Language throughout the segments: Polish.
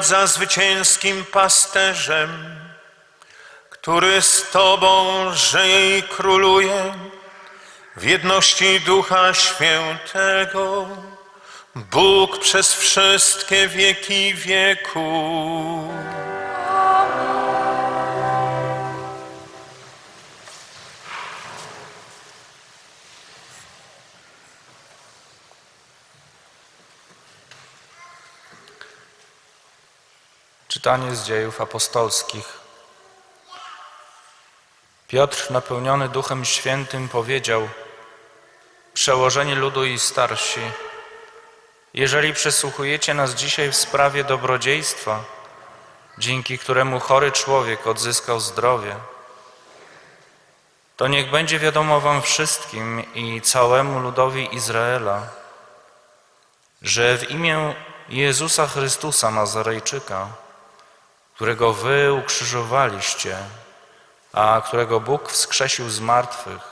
za zwycięskim pasterzem, który z Tobą żyje i króluje w jedności Ducha Świętego, Bóg przez wszystkie wieki wieków. Czytanie z dziejów apostolskich. Piotr, napełniony Duchem Świętym, powiedział: Przełożeni ludu i starsi, jeżeli przesłuchujecie nas dzisiaj w sprawie dobrodziejstwa, dzięki któremu chory człowiek odzyskał zdrowie, to niech będzie wiadomo Wam wszystkim i całemu ludowi Izraela, że w imię Jezusa Chrystusa Nazarejczyka, którego wy ukrzyżowaliście, a którego Bóg wskrzesił z martwych,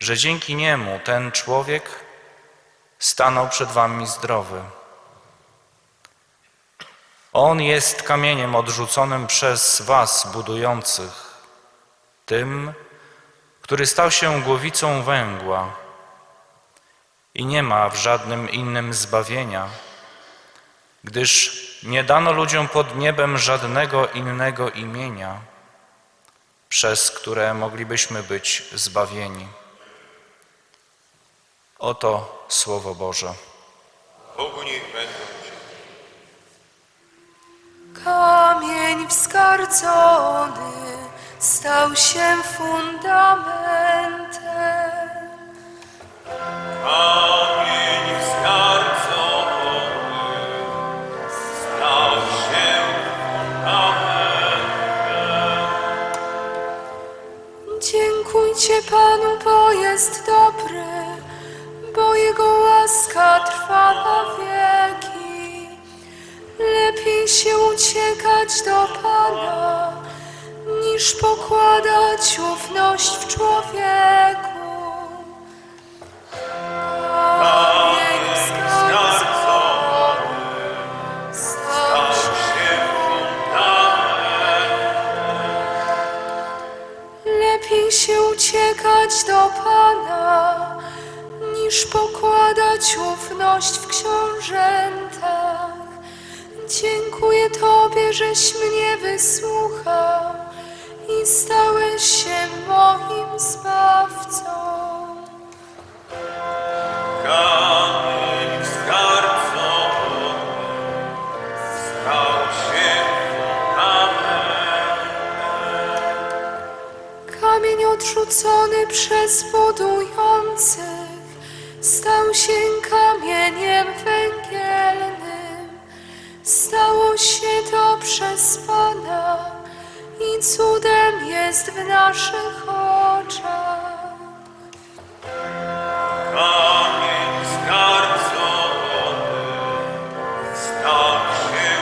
że dzięki niemu ten człowiek stanął przed wami zdrowy. On jest kamieniem odrzuconym przez was budujących, tym, który stał się głowicą węgła i nie ma w żadnym innym zbawienia, gdyż nie dano ludziom pod niebem żadnego innego imienia, przez które moglibyśmy być zbawieni. Oto Słowo Boże. Bogu niech będą Kamień wskarcony stał się fundamentem. Kamień Panu, bo jest dobry, bo Jego łaska trwa na wieki. Lepiej się uciekać do Pana, niż pokładać ufność w człowieku. W książętach. Dziękuję Tobie, żeś mnie wysłuchał i stałeś się moim zbawcą. Kamień wzgardzony stał się Kamień odrzucony przez budujących stał się kamieniem węgielnym. Stało się to przez Pana i cudem jest w naszych oczach. Kamień wzgardzony stał się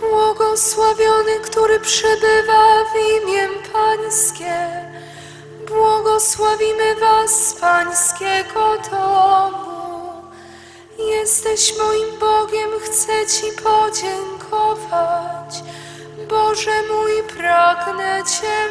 Błogosławiony, który przebywa w imię Pańskie. Błogosławimy Was z Pańskiego domu. Jesteś moim Bogiem, chcę Ci podziękować. Boże mój, pragnę Cię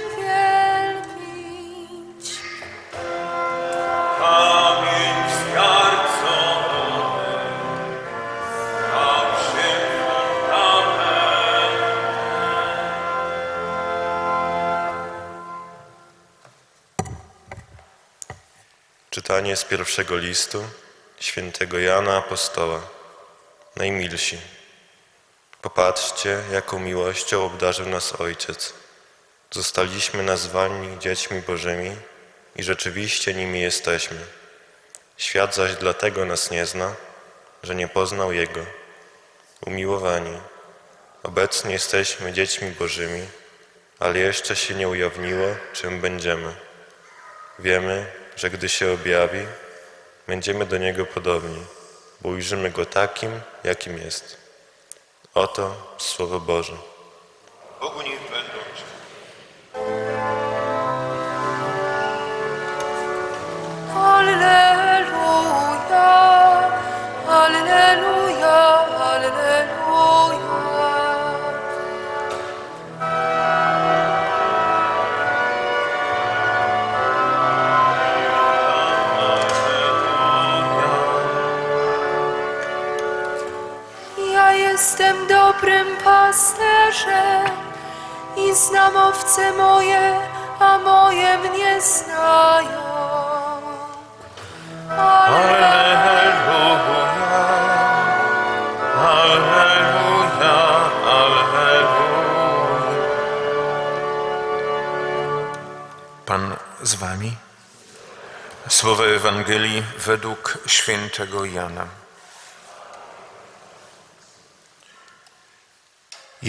Czytanie z pierwszego listu świętego Jana Apostoła. Najmilsi, popatrzcie, jaką miłością obdarzył nas Ojciec. Zostaliśmy nazwani dziećmi Bożymi i rzeczywiście nimi jesteśmy. Świat zaś dlatego nas nie zna, że nie poznał Jego. Umiłowani, obecnie jesteśmy dziećmi Bożymi, ale jeszcze się nie ujawniło, czym będziemy. Wiemy, że gdy się objawi, będziemy do Niego podobni, bo ujrzymy Go takim, jakim jest. Oto Słowo Boże. Bogu niech będą Alleluja. jestem dobrym pasterzem i znam owce moje, a moje mnie znają. Alleluja, Alleluja, Alleluja. Pan z wami. Słowa Ewangelii według świętego Jana.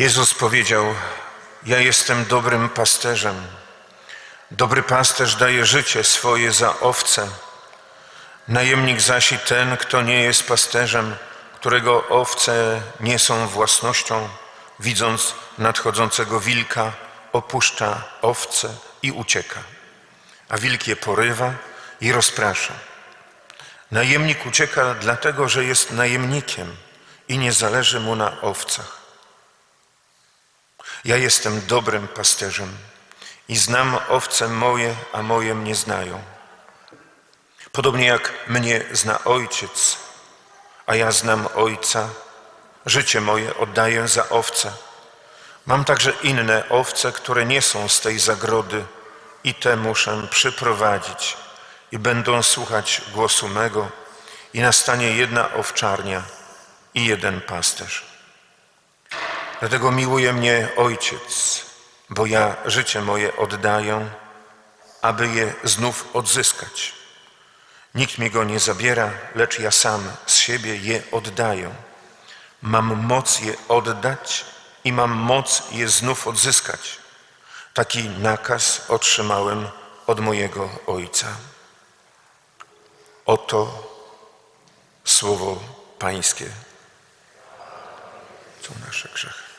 Jezus powiedział: Ja jestem dobrym pasterzem. Dobry pasterz daje życie swoje za owce. Najemnik zaś i ten, kto nie jest pasterzem, którego owce nie są własnością, widząc nadchodzącego wilka, opuszcza owce i ucieka. A wilk je porywa i rozprasza. Najemnik ucieka dlatego, że jest najemnikiem i nie zależy mu na owcach. Ja jestem dobrym pasterzem i znam owce moje, a moje mnie znają. Podobnie jak mnie zna Ojciec, a ja znam Ojca, życie moje oddaję za owce. Mam także inne owce, które nie są z tej zagrody i te muszę przyprowadzić i będą słuchać głosu mego i nastanie jedna owczarnia i jeden pasterz. Dlatego miłuje mnie Ojciec, bo ja życie moje oddaję, aby je znów odzyskać. Nikt mi go nie zabiera, lecz ja sam z siebie je oddaję. Mam moc je oddać i mam moc je znów odzyskać. Taki nakaz otrzymałem od mojego Ojca. Oto słowo Pańskie. Co nasze grzechy.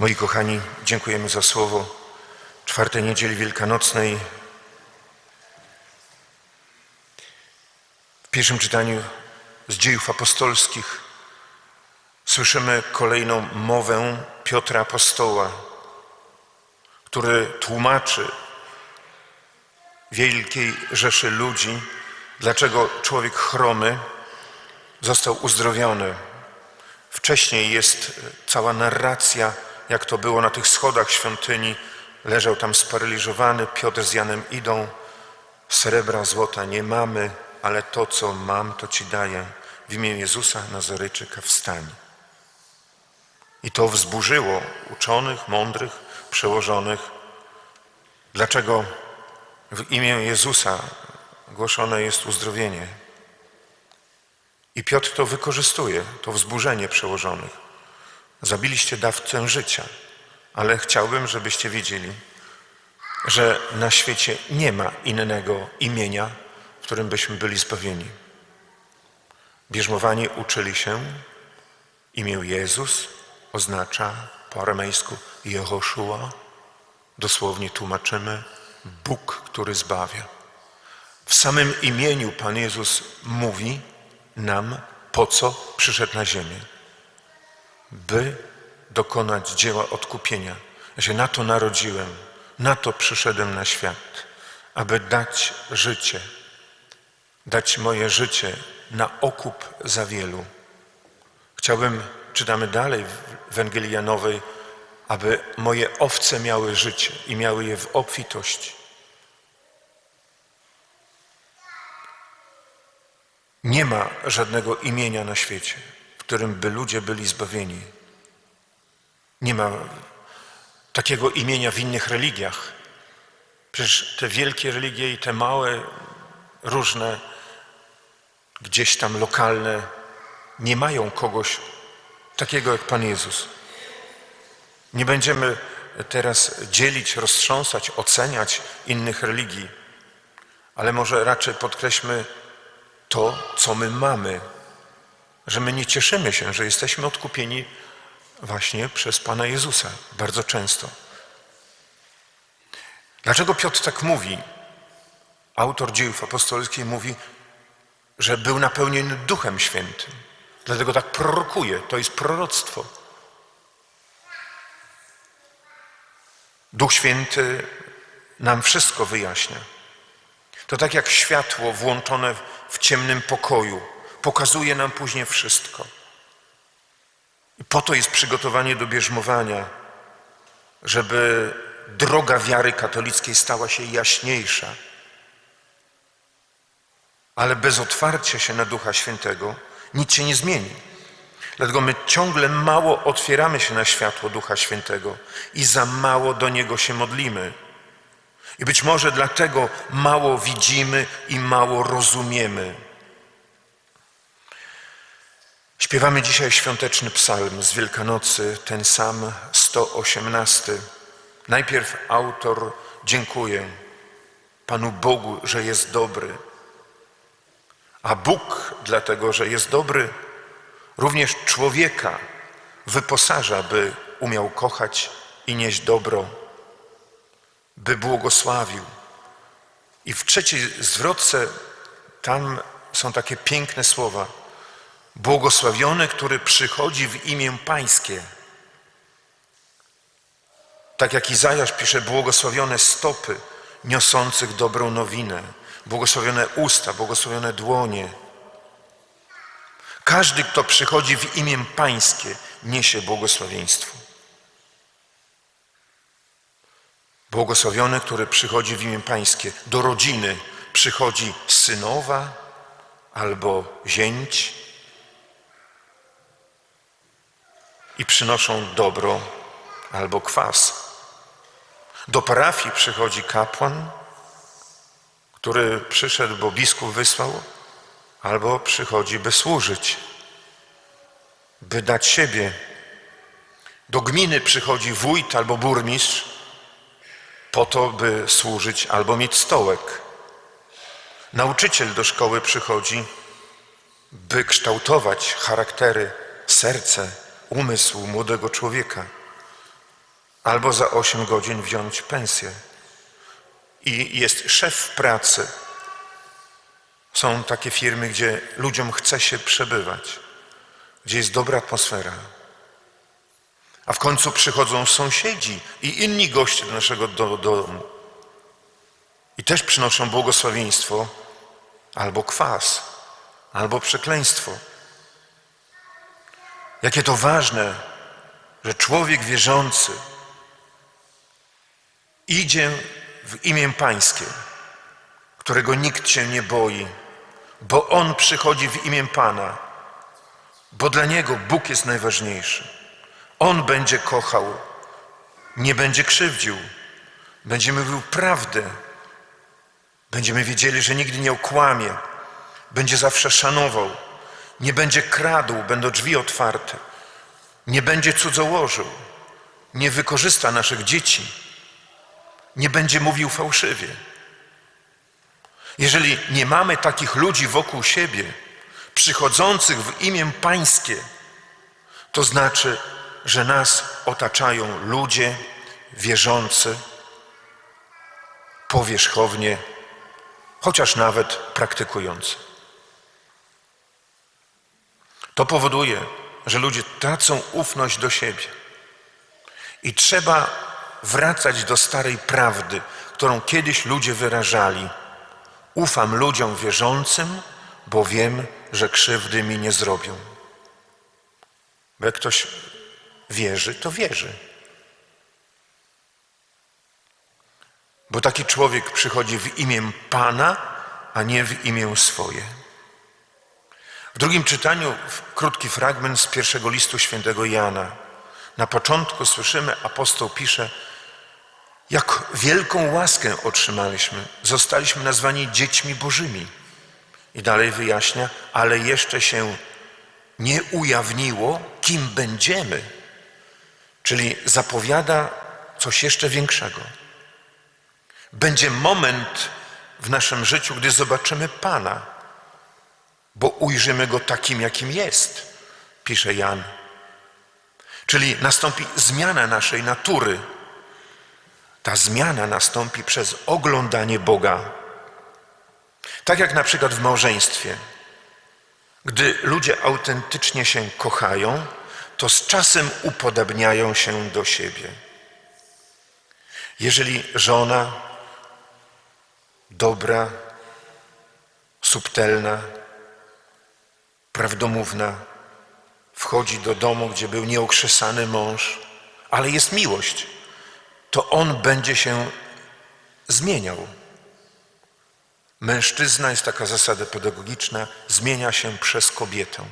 Moi kochani, dziękujemy za słowo czwartej niedzieli wielkanocnej. W pierwszym czytaniu z dziejów apostolskich słyszymy kolejną mowę Piotra Apostoła, który tłumaczy wielkiej rzeszy ludzi, dlaczego człowiek chromy został uzdrowiony. Wcześniej jest cała narracja, jak to było na tych schodach świątyni. Leżał tam sparaliżowany, Piotr z Janem idą. Srebra, złota nie mamy, ale to, co mam, to ci daję. W imię Jezusa Nazarejczyka wstań. I to wzburzyło uczonych, mądrych, przełożonych. Dlaczego w imię Jezusa głoszone jest uzdrowienie? I Piotr to wykorzystuje, to wzburzenie przełożonych. Zabiliście dawcę życia, ale chciałbym, żebyście wiedzieli, że na świecie nie ma innego imienia, w którym byśmy byli zbawieni. Bierzmowani uczyli się, imię Jezus oznacza po aramejsku Jehoszua, dosłownie tłumaczymy Bóg, który zbawia. W samym imieniu Pan Jezus mówi nam, po co przyszedł na ziemię. By dokonać dzieła odkupienia. Ja się na to narodziłem, na to przyszedłem na świat, aby dać życie, dać moje życie na okup za wielu. Chciałbym, czytamy dalej w Ewangelii Janowej, aby moje owce miały życie i miały je w obfitości. Nie ma żadnego imienia na świecie, którym by ludzie byli zbawieni. Nie ma takiego imienia w innych religiach. Przecież te wielkie religie i te małe, różne, gdzieś tam lokalne, nie mają kogoś takiego jak Pan Jezus. Nie będziemy teraz dzielić, roztrząsać, oceniać innych religii, ale może raczej podkreślmy to, co my mamy, że my nie cieszymy się, że jesteśmy odkupieni właśnie przez Pana Jezusa bardzo często. Dlaczego Piotr tak mówi? Autor dziejów apostolskich mówi, że był napełniony Duchem Świętym. Dlatego tak prorokuje. To jest proroctwo. Duch Święty nam wszystko wyjaśnia. To tak jak światło włączone w ciemnym pokoju, pokazuje nam później wszystko. I po to jest przygotowanie do bierzmowania, żeby droga wiary katolickiej stała się jaśniejsza. Ale bez otwarcia się na Ducha Świętego nic się nie zmieni. Dlatego my ciągle mało otwieramy się na światło Ducha Świętego i za mało do Niego się modlimy. I być może dlatego mało widzimy i mało rozumiemy. Śpiewamy dzisiaj świąteczny psalm z Wielkanocy, ten sam 118. Najpierw autor dziękuję Panu Bogu, że jest dobry. A Bóg, dlatego że jest dobry, również człowieka wyposaża, by umiał kochać i nieść dobro, by błogosławił. I w trzeciej zwrotce tam są takie piękne słowa. Błogosławiony, który przychodzi w imię Pańskie. Tak jak Izajasz pisze, błogosławione stopy niosących dobrą nowinę, błogosławione usta, błogosławione dłonie. Każdy, kto przychodzi w imię Pańskie, niesie błogosławieństwo. Błogosławiony, który przychodzi w imię Pańskie. Do rodziny przychodzi synowa albo zięć i przynoszą dobro albo kwas. Do parafii przychodzi kapłan, który przyszedł, bo biskup wysłał, albo przychodzi, by służyć, by dać siebie. Do gminy przychodzi wójt albo burmistrz, po to, by służyć albo mieć stołek. Nauczyciel do szkoły przychodzi, by kształtować charaktery, serce, umysł młodego człowieka, albo za 8 godzin wziąć pensję. I jest szef pracy. Są takie firmy, gdzie ludziom chce się przebywać, gdzie jest dobra atmosfera. A w końcu przychodzą sąsiedzi i inni goście do naszego do- domu. I też przynoszą błogosławieństwo albo kwas, albo przekleństwo. Jakie to ważne, że człowiek wierzący idzie w imię Pańskie, którego nikt się nie boi, bo On przychodzi w imię Pana, bo dla Niego Bóg jest najważniejszy. On będzie kochał, nie będzie krzywdził, będzie mówił prawdę, będziemy wiedzieli, że nigdy nie okłamie, będzie zawsze szanował, nie będzie kradł, będą drzwi otwarte, nie będzie cudzołożył, nie wykorzysta naszych dzieci, nie będzie mówił fałszywie. Jeżeli nie mamy takich ludzi wokół siebie, przychodzących w imię Pańskie, to znaczy, że nas otaczają ludzie wierzący, powierzchownie, chociaż nawet praktykujący. To powoduje, że ludzie tracą ufność do siebie. I trzeba wracać do starej prawdy, którą kiedyś ludzie wyrażali. Ufam ludziom wierzącym, bo wiem, że krzywdy mi nie zrobią. Bo jak ktoś wierzy, to wierzy. Bo taki człowiek przychodzi w imię Pana, a nie w imię swoje. W drugim czytaniu krótki fragment z pierwszego listu świętego Jana. Na początku słyszymy, apostoł pisze, jak wielką łaskę otrzymaliśmy. Zostaliśmy nazwani dziećmi Bożymi. I dalej wyjaśnia, ale jeszcze się nie ujawniło, kim będziemy. Czyli zapowiada coś jeszcze większego. Będzie moment w naszym życiu, gdy zobaczymy Pana, bo ujrzymy Go takim, jakim jest, pisze Jan. Czyli nastąpi zmiana naszej natury. Ta zmiana nastąpi przez oglądanie Boga. Tak jak na przykład w małżeństwie. Gdy ludzie autentycznie się kochają, to z czasem upodabniają się do siebie. Jeżeli żona dobra, subtelna, prawdomówna, wchodzi do domu, gdzie był nieokrzesany mąż, ale jest miłość, to on będzie się zmieniał. Mężczyzna jest taka zasada pedagogiczna, zmienia się przez kobietę,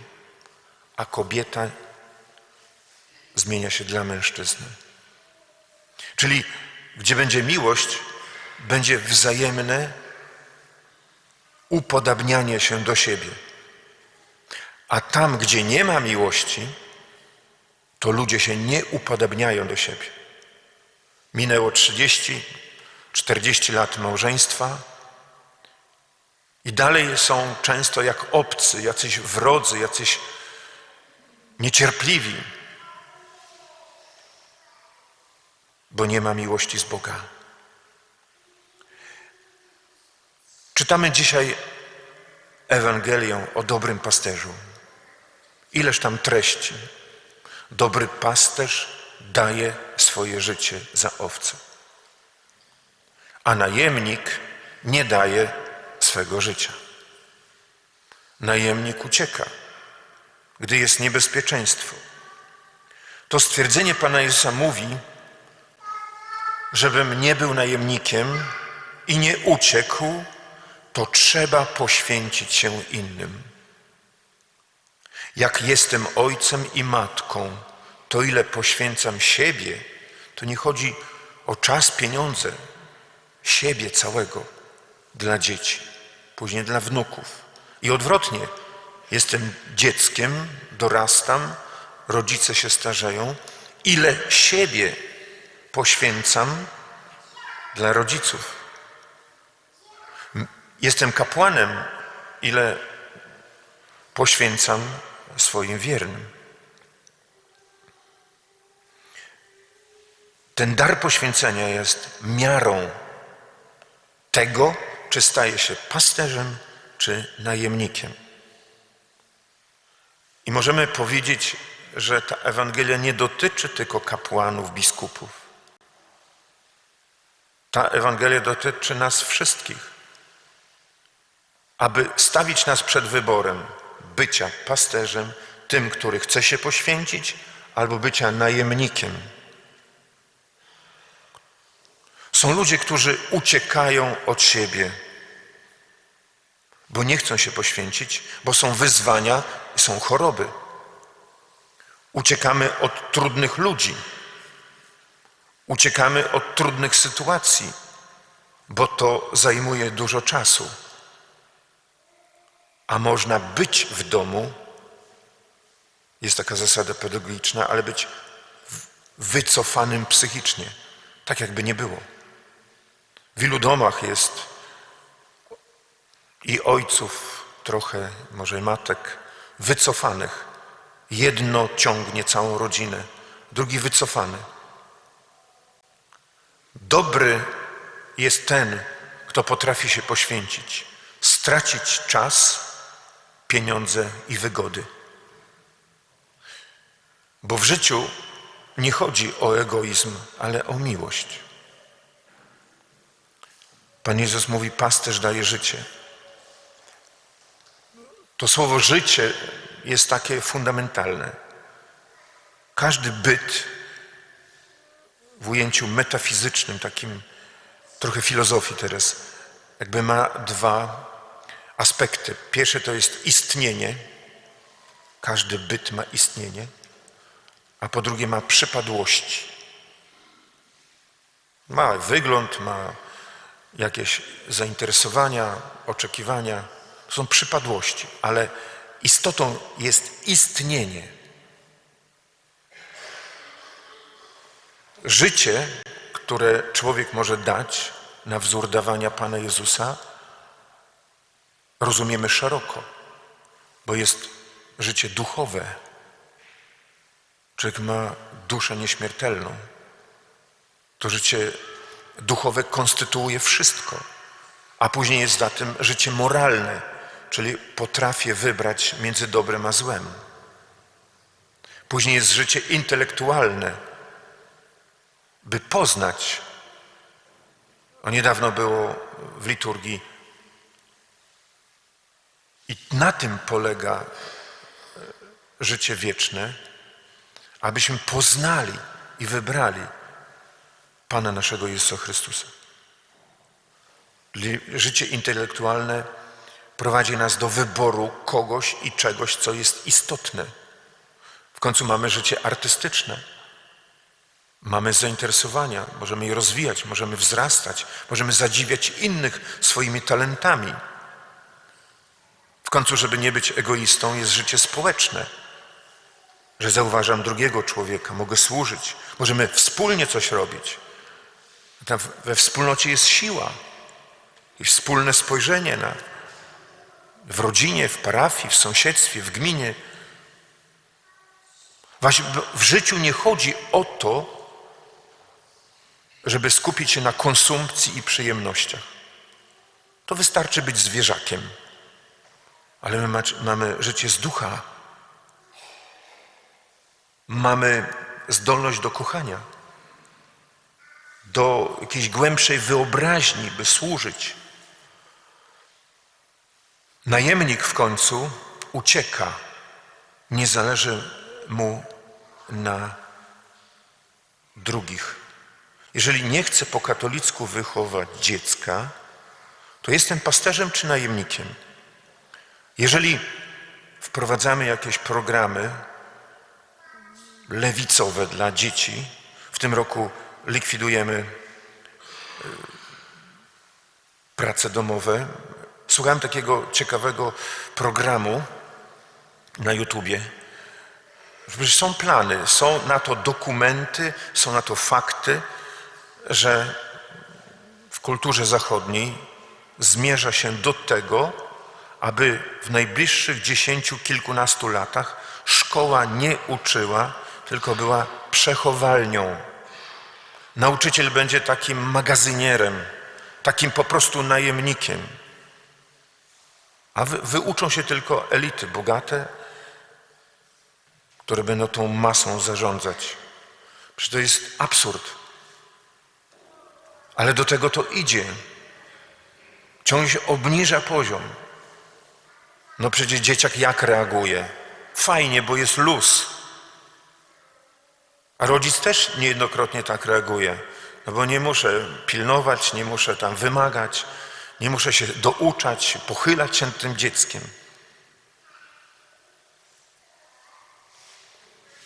a kobieta zmienia się dla mężczyzny. Czyli gdzie będzie miłość, będzie wzajemne upodabnianie się do siebie. A tam, gdzie nie ma miłości, to ludzie się nie upodabniają do siebie. Minęło 30, 40 lat małżeństwa i dalej są często jak obcy, jacyś wrodzy, jacyś niecierpliwi, bo nie ma miłości z Boga. Czytamy dzisiaj Ewangelię o dobrym pasterzu. Ileż tam treści. Dobry pasterz daje swoje życie za owce, a najemnik nie daje swego życia. Najemnik ucieka, gdy jest niebezpieczeństwo. To stwierdzenie Pana Jezusa mówi, żebym nie był najemnikiem i nie uciekł, to trzeba poświęcić się innym. Jak jestem ojcem i matką, to ile poświęcam siebie, to nie chodzi o czas, pieniądze, siebie całego dla dzieci, później dla wnuków. I odwrotnie, jestem dzieckiem, dorastam, rodzice się starzeją, ile siebie poświęcam dla rodziców. Jestem kapłanem, ile poświęcam swoim wiernym. Ten dar poświęcenia jest miarą tego, czy staje się pasterzem, czy najemnikiem. I możemy powiedzieć, że ta Ewangelia nie dotyczy tylko kapłanów, biskupów. Ta Ewangelia dotyczy nas wszystkich. Aby stawić nas przed wyborem bycia pasterzem, tym, który chce się poświęcić, albo bycia najemnikiem. Są ludzie, którzy uciekają od siebie, bo nie chcą się poświęcić, bo są wyzwania, są choroby. Uciekamy od trudnych ludzi. Uciekamy od trudnych sytuacji, bo to zajmuje dużo czasu. A można być w domu, jest taka zasada pedagogiczna, ale być wycofanym psychicznie, tak jakby nie było. W ilu domach jest i ojców, trochę może matek, wycofanych. Jedno ciągnie całą rodzinę, drugi wycofany. Dobry jest ten, kto potrafi się poświęcić, stracić czas, pieniądze i wygody. Bo w życiu nie chodzi o egoizm, ale o miłość. Pan Jezus mówi: Pasterz daje życie. To słowo życie jest takie fundamentalne. Każdy byt w ujęciu metafizycznym, takim trochę filozofii teraz, jakby ma dwa aspekty. Pierwsze to jest istnienie. Każdy byt ma istnienie, a po drugie ma przypadłości. Ma wygląd, ma jakieś zainteresowania, oczekiwania. To są przypadłości, ale istotą jest istnienie. Życie, które człowiek może dać na wzór dawania Pana Jezusa, rozumiemy szeroko, bo jest życie duchowe. Człowiek ma duszę nieśmiertelną. To życie duchowe konstytuuje wszystko, a później jest za tym życie moralne, czyli potrafię wybrać między dobrem a złem. Później jest życie intelektualne, by poznać. O niedawno było w liturgii I na tym polega e, życie wieczne, abyśmy poznali i wybrali Pana naszego Jezusa Chrystusa. Życie intelektualne prowadzi nas do wyboru kogoś i czegoś, co jest istotne. W końcu mamy życie artystyczne. Mamy zainteresowania, możemy je rozwijać, możemy wzrastać, możemy zadziwiać innych swoimi talentami. W końcu, żeby nie być egoistą, jest życie społeczne, że zauważam drugiego człowieka, mogę służyć, możemy wspólnie coś robić. Tam we wspólnocie jest siła i wspólne spojrzenie na w rodzinie, w parafii, w sąsiedztwie, w gminie. Właśnie w życiu nie chodzi o to, żeby skupić się na konsumpcji i przyjemnościach. To wystarczy być zwierzakiem. Ale my mamy życie z ducha. Mamy zdolność do kochania, do jakiejś głębszej wyobraźni, by służyć. Najemnik w końcu ucieka, nie zależy mu na drugich. Jeżeli nie chce po katolicku wychować dziecka, to jestem pasterzem czy najemnikiem. Jeżeli wprowadzamy jakieś programy lewicowe dla dzieci, w tym roku likwidujemy y, prace domowe. Słuchałem takiego ciekawego programu na YouTubie. Są plany, są na to dokumenty, są na to fakty, że w kulturze zachodniej zmierza się do tego, aby w najbliższych dziesięciu, kilkunastu latach szkoła nie uczyła, tylko była przechowalnią. Nauczyciel będzie takim magazynierem, takim po prostu najemnikiem. A wy, wyuczą się tylko elity bogate, które będą tą masą zarządzać. Przecież to jest absurd. Ale do tego to idzie. Ciągle się obniża poziom. No przecież dzieciak jak reaguje? Fajnie, bo jest luz. A rodzic też niejednokrotnie tak reaguje. No bo nie muszę pilnować, nie muszę tam wymagać, nie muszę się douczać, pochylać się tym dzieckiem.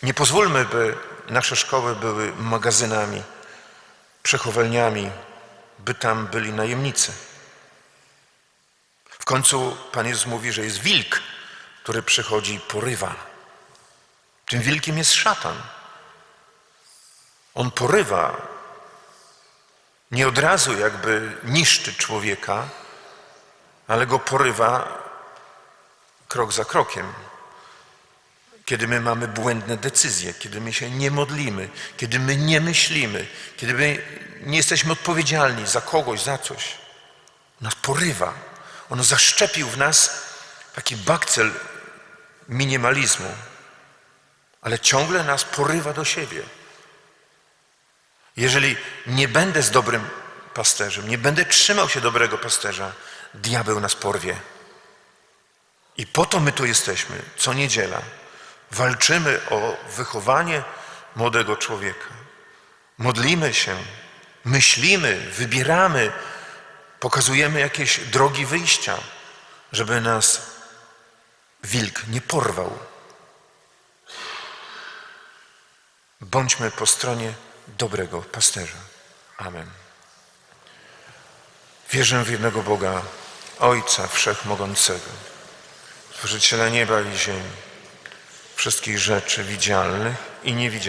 Nie pozwólmy, by nasze szkoły były magazynami, przechowalniami, by tam byli najemnicy. W końcu Pan Jezus mówi, że jest wilk, który przychodzi i porywa. Tym wilkiem jest szatan. On porywa, nie od razu jakby niszczy człowieka, ale go porywa krok za krokiem. Kiedy my mamy błędne decyzje, kiedy my się nie modlimy, kiedy my nie myślimy, kiedy my nie jesteśmy odpowiedzialni za kogoś, za coś. Nas porywa. On zaszczepił w nas taki bakcel minimalizmu, ale ciągle nas porywa do siebie. Jeżeli nie będę z dobrym pasterzem, nie będę trzymał się dobrego pasterza, diabeł nas porwie. I po to my tu jesteśmy, co niedziela. Walczymy o wychowanie młodego człowieka. Modlimy się, myślimy, wybieramy, pokazujemy jakieś drogi wyjścia, żeby nas wilk nie porwał. Bądźmy po stronie dobrego pasterza. Amen. Wierzę w jednego Boga, Ojca Wszechmogącego, Stworzyciela nieba i ziemi, wszystkich rzeczy widzialnych i niewidzialnych